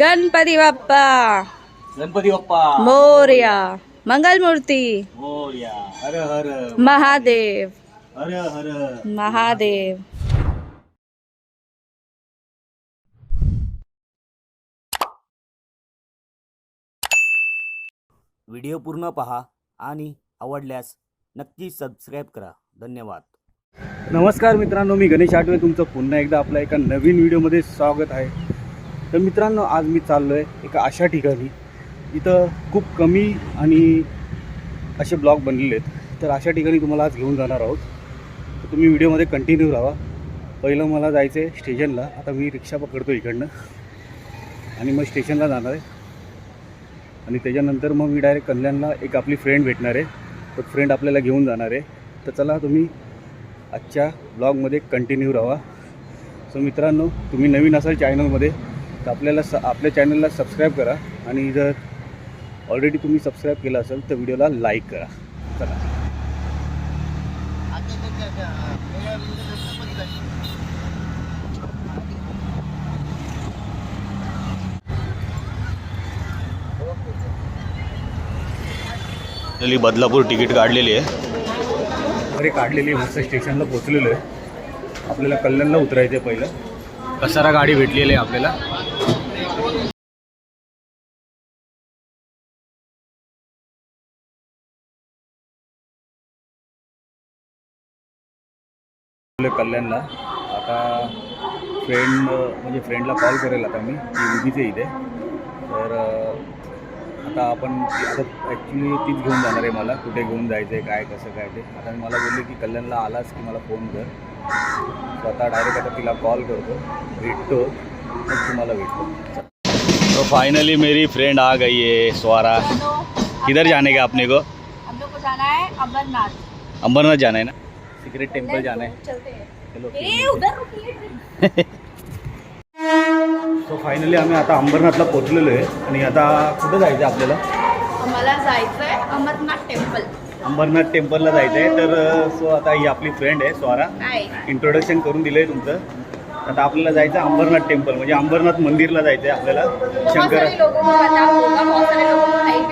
गणपती बाप्पा गणपती बाप्पा मोर्या मंगलमूर्ती मोरया हर हर महादेव हर हर महादेव व्हिडिओ पूर्ण पहा आणि आवडल्यास नक्की सबस्क्राईब करा धन्यवाद नमस्कार मित्रांनो मी गणेश आठवे. तुमचं पुन्हा एकदा आपल्या एका नवीन व्हिडिओमध्ये स्वागत आहे. तर मित्रांनो आज मी चाललो आहे एका अशा ठिकाणी इथं खूप कमी आणि असे ब्लॉग बनलेले आहेत. तर अशा ठिकाणी तुम्हाला आज घेऊन जाणार आहोत. तर तुम्ही व्हिडिओमध्ये कंटिन्यू राहा. पहिलं मला जायचं आहे स्टेशनला. आता मी रिक्षा पकडतो इकडनं. आणि मग स्टेशनला जाणार आहे. आणि त्याच्यानंतर मग मी डायरेक्ट कल्याणला एक आपली फ्रेंड भेटणार आहे. तो फ्रेंड आपल्याला घेऊन जाणार आहे. तर चला तुम्ही आजच्या ब्लॉगमध्ये कंटिन्यू राहा. सो मित्रांनो तुम्ही नवीन असाल चॅनलमध्ये तर आपल्याला स आपल्या चॅनलला सबस्क्राईब करा आणि जर ऑलरेडी तुम्ही सबस्क्राईब केलं असेल तर व्हिडिओला लाईक करा. चला. बदलापूर तिकीट काढलेली आहे. अरे काढलेली आहे, मस्त स्टेशनला पोचलेलो आहे. आपल्याला कल्याणला उतरायचं आहे पहिलं. कसारा गाडी भेटलेली आहे आपल्याला. कल्याणला. आता फ्रेंड म्हणजे फ्रेंडला कॉल करेल आता मी. ती आहे. इथे तर आता आपण आता ॲक्च्युली तीच घेऊन जाणार आहे मला. कुठे घेऊन जायचं आहे काय कसं काय ते. आता मला बोलले की कल्याणला आलास की मला फोन कर. आता डायरेक्ट आता तिला कॉल करतो. भेटतो. मग तुम्हाला भेटतो. तो फाइनली मेरी फ्रेंड आ गई है स्वारा. किधर जाने का अपने को? हम लोग को जाना है अमरनाथ अंबरनाथ जाना है ना? सीक्रेट टेम्पल जाना है। चलते हैं। चलो ए उधर रुकिए सो फायनली आम्ही आता अंबरनाथला पोचलेलो आहे. आणि आता कुठं जायचं आहे आपल्याला? आम्हाला जायचंय अमरनाथ टेम्पल. अंबरनाथ टेम्पलला जायचं आहे तर सो आता ही आपली फ्रेंड आहे स्वारा इंट्रोडक्शन करून दिलं आहे तुमचं. आता आपल्याला जायचं आहे अंबरनाथ टेम्पल. म्हणजे अंबरनाथ मंदिरला जायचं आहे आपल्याला. शंकर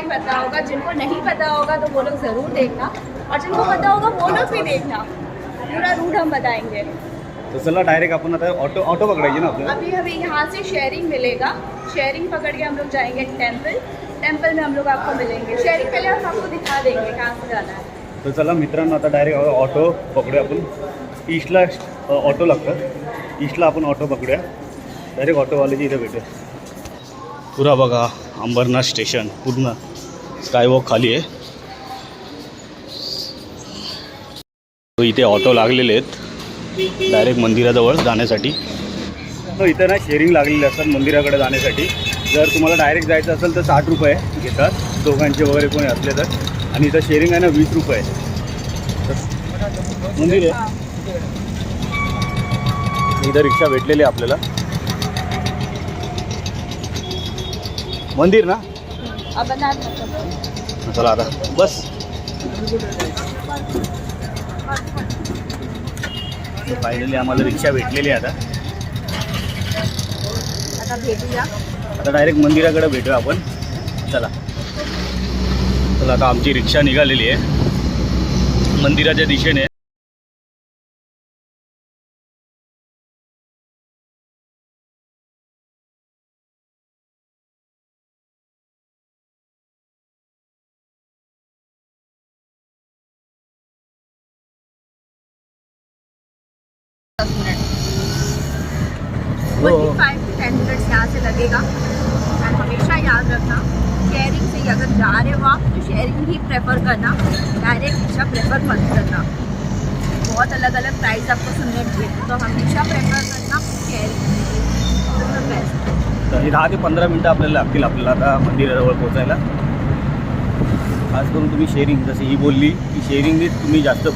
पता होगा. जिनको नहीं पता होगा तो वो लोग जरूर देखना. और जिनको पता होगा वो लोग भी देखना. पूरा रूट हम बताएँगे। तर चला डायरेक्ट आता ऑटो ऑटो पकडायची ना अभी अभी यहाँ से शेयरिंग मिलेगा। शेयरिंग पकड़ के हम लोग जाएँगे टेंपल टेंपल में हम लोग आपको मिलेंगे। शेयरिंग पहले हम आपको दिखा देंगे कहाँ से जाना है। तर चला मित्रांनो आता डायरेक्ट ऑटो पकडूया आपण ईस्टला ऑटो लागतं ईस्टला आपण ऑटो पकडूया डायरेक्ट ऑटोवाल्याची इथे भेटूया पुरा बघा अंबरनाथ स्टेशन पूर्ण। स्कायवॉक खाली आहे इथे ऑटो लागलेले आहेत. डायरेक्ट मंदिराजवळ जाण्यासाठी. हो, इथे ना शेअरिंग लागलेली असतात मंदिराकडे जाण्यासाठी. जर तुम्हाला डायरेक्ट जायचं असेल तर साठ रुपये घेतात. दोघांचे वगैरे कोणी असले तर. आणि इथं शेअरिंग आहे ना वीस रुपये. मंदिर आहे. इथं रिक्षा भेटलेली आहे आपल्याला. मंदिर ना? चला आता. बस. फायनली आम्हाला रिक्षा भेटलेली आहे आता. आता भेटूया. आता डायरेक्ट मंदिराकडे भेटूया आपण. चला. चला आता आमची रिक्षा निघालेली आहे. मंदिराच्या दिशेने twenty five to ten minutes यहाँ से लगेगा। एंड हमेशा याद रखना शेयरिंग से ही अगर जा रहे हो आप तो शेयरिंग ही प्रेफर करना डायरेक्ट रिक्शा प्रेफर मत करना। बहुत अलग अलग प्राइस आपको सुनने मिलेंगे तो हमेशा प्रेफर करना शेयरिंग बेस्ट तरी दहा ते पंधरा मिनटं आपल्याला लागतील आपल्याला आता मंदिराजवळ पोचायला खास करून तुम्ही शेअरिंग जशी ही बोलली की शेअरिंगनेच तुम्ही जास्त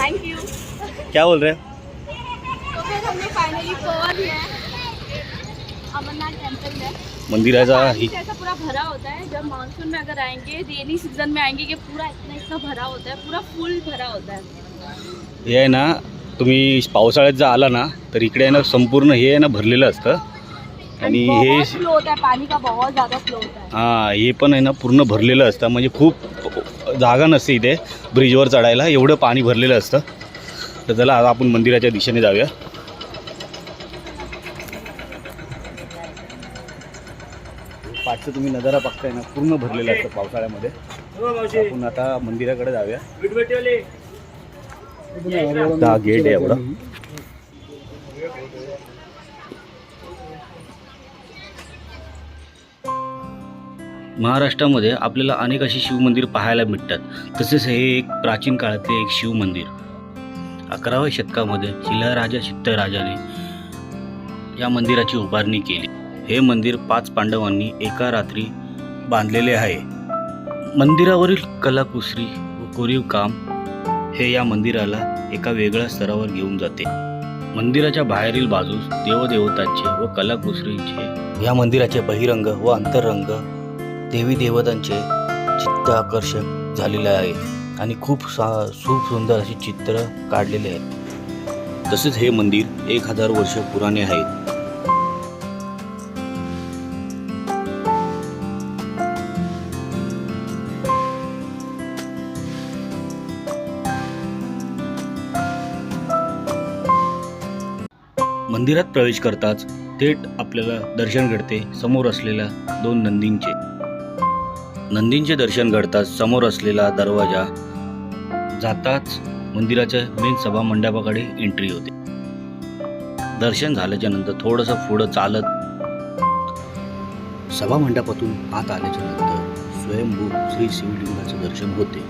थैंक यू क्या बोल रहे हैं? तो फिर हमने फाइनली पहुंच है। अमरनाथ टेम्पल है मंदिराचा पानी ही जैसा पूरा भरा होता है। जब मानसून में अगर आएंगे रेनी सीजन में आएंगे कि पूरा इतना इतना भरा होता है पूरा फुल भरा होता है। हे आहे ना तुम्ही पावसाळ्यात जर आला ना तर इकडे आहे ना संपूर्ण हे आहे ना भरलेलं असतं. आणि हे बहुत फ्लो होता है पानी का बहुत ज़्यादा होता है। हां हे पण आहे ना पूर्ण भरलेलं असतं. म्हणजे खूप जागा नसते इथे. ब्रिजवर चढायला. एवढं पाणी भरलेलं असतं. तर चला आता आपण मंदिराच्या दिशेने जाऊया. पाठचं तुम्ही नजारा बघताय ना पूर्ण भरलेलं असतं पावसाळ्यामध्ये. आपण आता मंदिराकडे जाऊया. हा गेट आहे एवढा. महाराष्ट्रामध्ये आपल्याला अनेक अशी शिवमंदिर पाहायला मिळतात. तसेच हे एक प्राचीन काळातले एक शिवमंदिर. अकराव्या शतकामध्ये शिलाराजा चित्तराजाने या मंदिराची उभारणी केली. हे मंदिर पाच पांडवांनी एका रात्री बांधलेले आहे. मंदिरावरील कलाकुसरी व कोरीव काम हे या मंदिराला एका वेगळ्या स्तरावर घेऊन जाते. मंदिराच्या बाहेरील बाजूस देवदेवतांचे व कलाकुसरीचे या मंदिराचे बहिरंग व अंतरंग देवी देवतांचे चित्त आकर्षक झालेले आहे आणि खूप सा खूप सुंदर अशी चित्र काढलेले आहेत तसेच हे मंदिर एक हजार वर्ष पुराणे आहे. मंदिरात प्रवेश करताच थेट आपल्याला दर्शन घडते समोर असलेल्या दोन नंदींचे. नंदींचे दर्शन घडताच समोर असलेला दरवाजा जाताच मंदिराच्या मेन सभा मंडपाकडे एंट्री होते. दर्शन झाल्याच्यानंतर थोडंसं पुढं चालत सभा मंडपातून आत आल्याच्यानंतर स्वयंभू श्री शिवलिंगाचं दर्शन होते.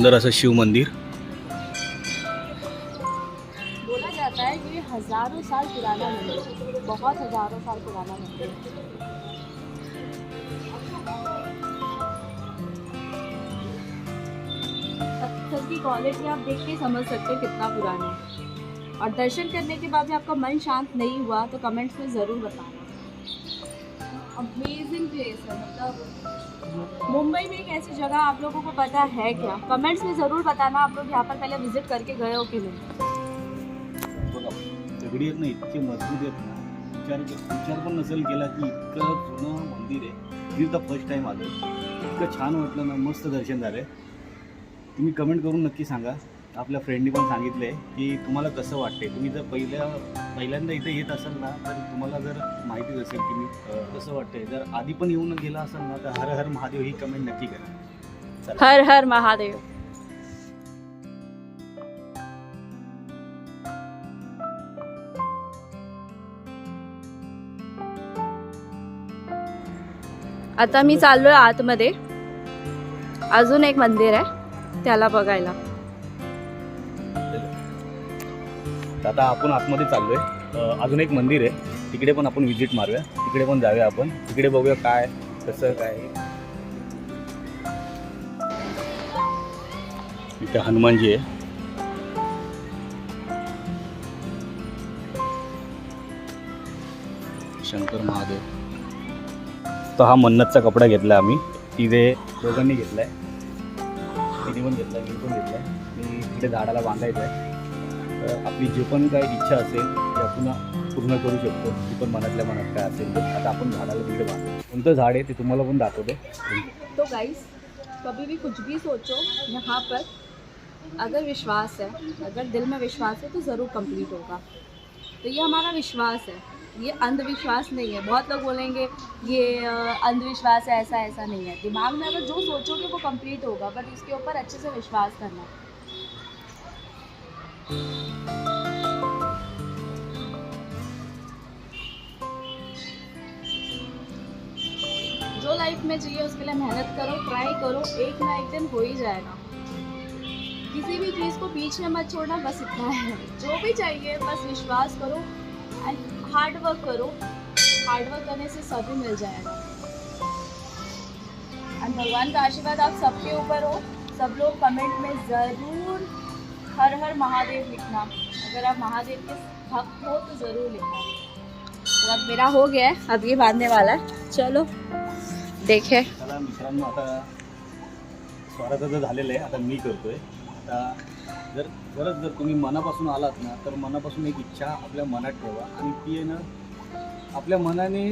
सुंदर असं शिव मंदिर. बोला जाता है कि हज़ारों साल पुराना मंदिर बहुत हज़ारों साल पुराना मंदिर की क्वालिटी आप देख के समझ सकते हो कितना पुराना है. और दर्शन करने के बाद भी आपका मन शांत नहीं हुआ तो कमेंट्स में ज़रूर बताना. अमेजिंग प्लेस है मतलब। मुंबई में एक ऐसी जगह आप लोगों को पता है क्या? कमेंट्स में ज़रूर बताना आप लोग यहाँ पर पहले विजिट करके गए हो कि नहीं? दगडी आहेत ना इतके मजबूत आहेत ना. विचार विचार पण नसेल केला की इतकं जुनं मंदिर आहे. मी तर फर्स्ट टाईम आलो इतकं छान वाटलं ना मस्त दर्शन झालं तुम्ही कमेंट करून नक्की सांगा. आपल्या फ्रेंडनी पण सांगितलं आहे की तुम्हाला कसं वाटते तुम्ही जर पहिल्या पहिल्यांदा इथे येत असाल ना तर तुम्हाला जर माहितीच असेल की मी कसं वाटतंय? जर आधी पण येऊन गेला असाल ना तर हर हर महादेव ही कमेंट नक्की करा. हर हर महादेव. आता मी चाललोय आतमध्ये. अजून एक मंदिर आहे त्याला बघायला. तर आता आपण आतमध्ये चाललो आहे अजून एक मंदिर आहे. तिकडे पण आपण व्हिजिट मारूया. तिकडे पण जाऊया आपण. तिकडे बघूया काय कसं काय इथे हनुमानजी आहे. शंकर महादेव. तर हा मन्नतचा कपडा घेतला आम्ही. तिथे दोघांनी घेतलाय. तिने पण घेतला मी पण घेतला मी तिथे झाडाला बांधायचं आहे आपली जे पण काय इच्छा असेल ती आपण पूर्ण करू शकतो. ती पण मनातल्या मनात काय असेल आता आपण झाडाला तिकडे बांधतो कोणतं झाड आहे ते तुम्हाला पण दाखवतो. तो गाईस कभी भी कुछ भी सोचो यहाँ पर अगर विश्वास है अगर दिल में विश्वास है तो ज़रूर कंप्लीट होगा। तो ये हमारा विश्वास है। ये अंधविश्वास नहीं है। बहुत लोग बोलेंगे ये अंधविश्वास है ऐसा ऐसा नहीं है। दिमाग में अगर जो सोचोगे वो कंप्लीट होगा बट उसके ऊपर अच्छे से विश्वास करना। में चाहिए, उसके लिए मेहनत करो ट्राई करो, एक ना एक दिन हो ही जाएगा। किसी भी चीज़ को बीच में मत छोड़ना, बस इतना है। जो भी चाहिए, बस विश्वास करो एंड हार्ड वर्क करो। हार्ड वर्क करने से सभी मिल जाएगा। एंड भगवान का आशीर्वाद आप सबके ऊपर हो। सब लोग कमेंट में ज़रूर हर हर महादेव लिखना। अगर आप महादेव के भक्त हो तो ज़रूर लिखना। तो अब मेरा हो गया है, अब ये बांधने वाला है। चलो। देखे चला मित्रांनो आता स्वराचं झालेलं आहे. आता मी करतोय. आता जर खरंच जर तुम्ही मनापासून आलात ना तर मनापासून एक इच्छा आपल्या मनात ठेवा. आणि ती आहे ना आपल्या मनाने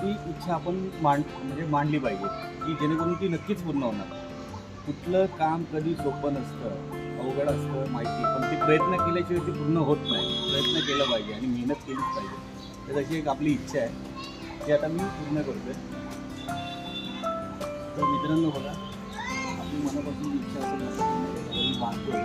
ती इच्छा आपण मांड म्हणजे मांडली पाहिजे की जेणेकरून ती नक्कीच पूर्ण होणार. कुठलं काम कधी सोपं नसतं अवघड असतं माहिती पण ते प्रयत्न केल्याशिवाय ते पूर्ण होत नाही. प्रयत्न केला पाहिजे आणि मेहनत केलीच पाहिजे. तर अशी एक आपली इच्छा आहे ती आता मी पूर्ण करतोय. तर मित्रांनो बघा आपली मनापासून इच्छा असेल ना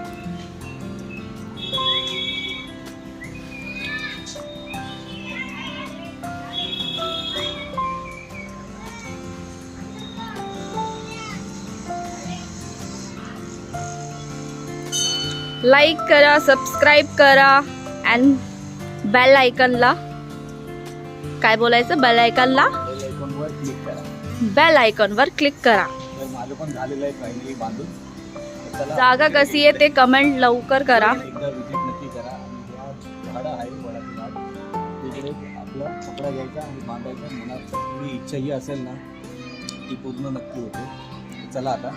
लाईक करा सबस्क्राईब करा अँड बेल आयकनला काय बोलायचं? बेल आयकनला बेल आयकॉनवर क्लिक करा. जागा कशी आहे ते कमेंट लवकर करा. कपडा घ्यायचा आणि बांधायचा मनात थोडी इच्छा ही असेल ना ती पूर्ण नक्की होते चला आता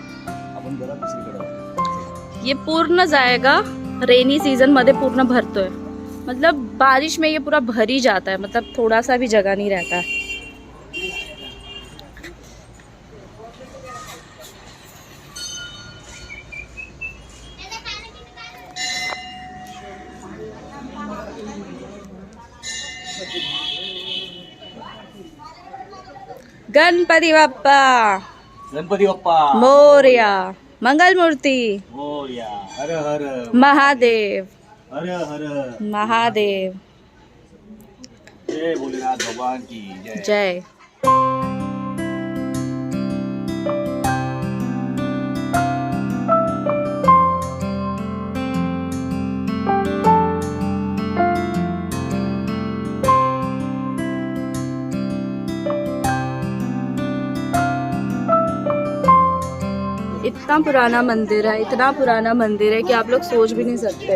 आपण जरा दुसरीकडे ये पूर्ण जाएगा. रेनी सीजनमध्ये पूर्ण भरतोय. मतलब बारिश में ये पूरा भर ही जाता है. मतलब थोड़ा सा भी जगह नहीं रहता. है गणपती बाप्पा. गणपती बाप्पा. मोर्या. मंगल मूर्ती मोरया. हर हर. महादेव. हर हर. महादेव. जय भोलेनाथ भगवान की जय. जय. इतना पुराना मंदिर है इतना पुराना मंदिर है कि आप लोग सोच भी नहीं सकते।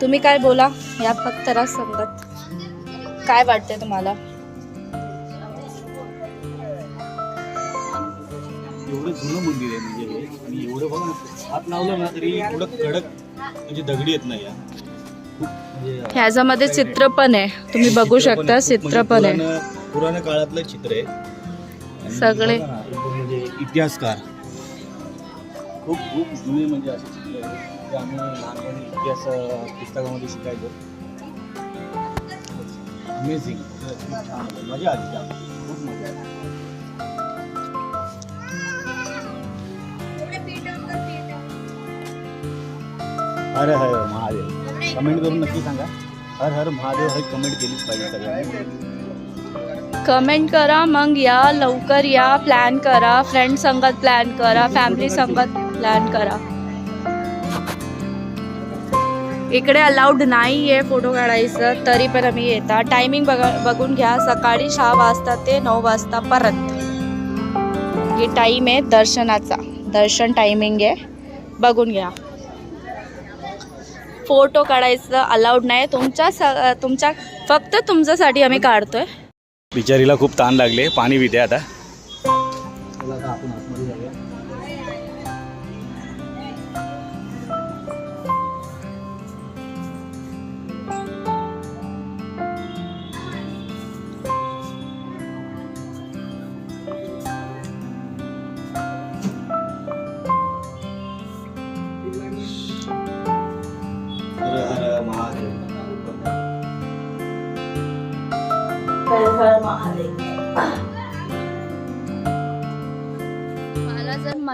तुम्ही काय बोला? या फक्त रस संगत. काय वाटते तुम्हाला? एवढं जुनं मंदिर आहे म्हणजे आणि एवढं बघा ना हात लावलं ना तरी एवढं कडक म्हणजे दगडी येत नाही या. खूप म्हणजे ह्याच्यामध्ये चित्र पण आहे. तुम्ही बघू शकता चित्र पण म्हणजे आहे. पुराणं- पुराण्या काळातलं चित्र आहे. आणि सगळे. बघा ना, एकदम म्हणजे इतिहासकार. खूप खूप जुने म्हणजे असे चित्र आहे जे आम्ही लहानपणी इतिहास पुस्तकामध्ये शिकायचो. अमेझिंग खूप छान. मजा आली त्यात. खूप मजा आली. हर हर महादेव. कमेंट करून नक्की सांगा. हर हर महादेव हे कमेंट केलीच पाहिजे सगळ्यांनी. कमेंट करा मग या लवकर या प्लॅन करा. फ्रेंड संगत प्लॅन करा फॅमिली संगत प्लॅन करा. इकडे अलाउड नाही आहे फोटो काढायचं तरी पण आम्ही येतात. टायमिंग बघा बघून घ्या. सकाळी सहा वाजता ते नऊ वाजता परत. हे टाईम आहे दर्शनाचा. दर्शन टायमिंग आहे. बघून घ्या. फोटो काढायचं अलाउड नाही. तुमच्या स तुमच्या फक्त तुमच्यासाठी आम्ही काढतोय. बिचारीला खूप ताण लागले. पाणी विद्या आता.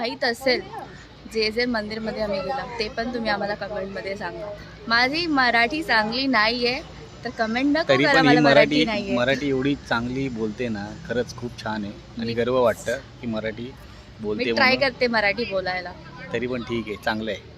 माहीत असेल जे जे मंदिरमध्ये आम्ही गेला ते पण तुम्ही आम्हाला कमेंटमध्ये सांगा. माझी मराठी चांगली नाही आहे तर कमेंट नको तरी करा पण ही मला मराठी मराठी नाहीये. मराठी एवढी चांगली बोलते ना खरंच खूप छान आहे आणि गर्व वाटतं की मराठी बोलते मी ट्राय म्हणून. करते मराठी बोलायला. तरी पण ठीक आहे चांगलं आहे.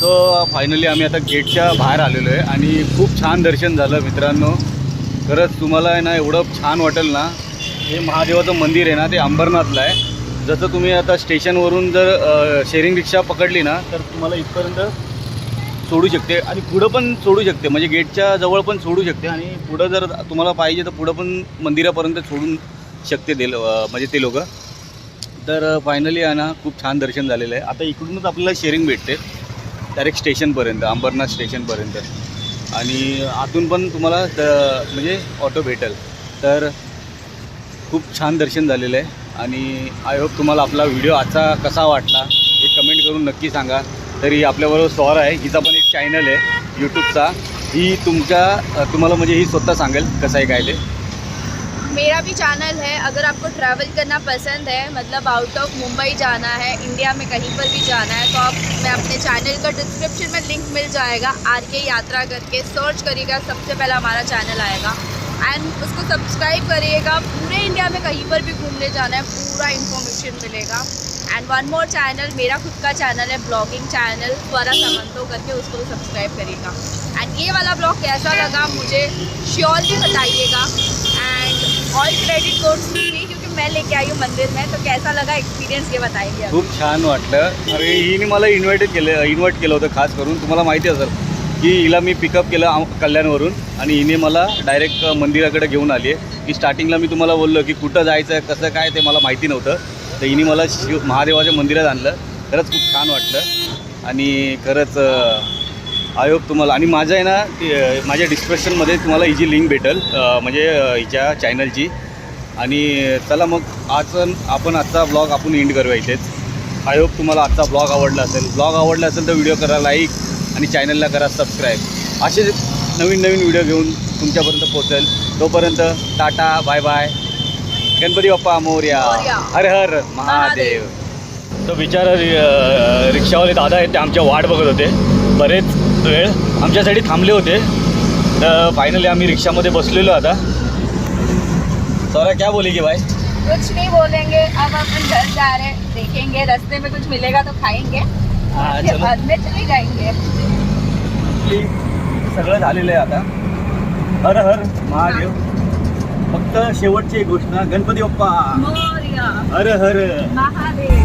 सो फायनली आम्ही आता गेटच्या बाहेर आलेलो आहे आणि खूप छान दर्शन झालं मित्रांनो. खरंच तुम्हाला आहे ना एवढं छान वाटेल ना हे महादेवाचं मंदिर आहे ना ते अंबरनाथला आहे. जसं तुम्ही आता स्टेशनवरून जर शेअरिंग रिक्षा पकडली ना तर तुम्हाला इथपर्यंत सोडू शकते आणि पुढं पण सोडू शकते. म्हणजे गेटच्या जवळ पण सोडू शकते आणि पुढं जर तुम्हाला पाहिजे तर पुढं पण मंदिरापर्यंत सोडून शकते ते म्हणजे ते लोक. तर फायनली आहे ना खूप छान दर्शन झालेलं आहे. आता इकडूनच आपल्याला शेअरिंग भेटते. डायरेक्ट स्टेशनपर्यंत अंबरनाथ स्टेशनपर्यंत. आणि आतून पण तुम्हाला द- म्हणजे ऑटो भेटेल. तर खूप छान दर्शन झालेलं आहे. आणि आय होप तुम्हाला आपला व्हिडिओ आजचा कसा वाटला हे कमेंट करून नक्की सांगा. तरी आपल्याबरोबर सॉर आहे हिचा पण एक चॅनल आहे यूट्यूबचा ही तुमच्या तुम्हाला म्हणजे ही स्वतः सांगेल कसं आहे काय ते. मेरा भी चैनल है, अगर आपको ट्रैवल करना पसंद है मतलब आउट ऑफ़ मुंबई जाना है इंडिया में कहीं पर भी जाना है तो आप, मैं अपने चैनल का डिस्क्रिप्शन में लिंक मिल जाएगा आर के यात्रा करके सर्च करिएगा, सबसे पहला हमारा चैनल आएगा। एंड उसको सब्सक्राइब करिएगा, पूरे इंडिया में कहीं पर भी घूमने जाना है, पूरा इन्फॉर्मेशन मिलेगा। एंड वन मोर चैनल मेरा खुद का चैनल है ब्लॉगिंग चैनल स्वरा समंतो करके उसको सब्सक्राइब करिएगा। एंड ये वाला ब्लॉग कैसा लगा, मुझे श्योरली बताइएगा। All credit goes to me क्योंकि मैं लेके आई हूँ मंदिर में तो कैसा लगा एक्सपीरियंस ये बताएंगे खूप छान वाटलं. अरे हिने मला इन्व्हाइटेड केलं इन्व्हाइट केलं होतं खास करून. तुम्हाला माहिती असेल की हिला मी पिकअप केलं आम- कल्याणवरून आणि हिने मला डायरेक्ट मंदिराकडे घेऊन आली आहे. की स्टार्टिंगला मी तुम्हाला बोललो की कुठं जायचं आहे कसं काय ते मला माहिती नव्हतं. तर हिने मला शिव महादेवाच्या मंदिरात आणलं. खरंच खूप छान वाटलं. आणि खरंच आय होप तुम्हाला आणि माझं आहे ना ते, माझ्या डिस्क्रिप्शनमध्ये तुम्हाला हिची लिंक भेटेल म्हणजे हिच्या चॅनलची आणि चला मग आज आपण आजचा ब्लॉग आपण एंड करूया इथेच. आय होप तुम्हाला आजचा ब्लॉग आवडला असेल ब्लॉग आवडला असेल तर व्हिडिओ करा लाईक आणि चॅनलला करा सबस्क्राईब असे नवीन नवीन व्हिडिओ घेऊन तुमच्यापर्यंत पोहोचेल. तोपर्यंत tata bye bye Ganpati Bappa Morya. हर हर महादेव. तो बिचारा रि- रिक्षावाले दादा आहेत ते आमच्या वाट बघत होते. बरेच वेळ आमच्यासाठी थांबले होते. तर फायनली आम्ही रिक्षामध्ये बसलेलो आता. सौरा क्या बोलेगी भाई? कुछ नहीं बोलेंगे अब अपन घर जा रहे देखेंगे रास्ते में कुछ मिलेगा तो खाएंगे। बाद में चले जाएंगे। सगळं झालेलं आहे आता. हर हर महादेव. फक्त शेवटची एक घोषणा गणपती बाप्पा. हर हर. महादेव।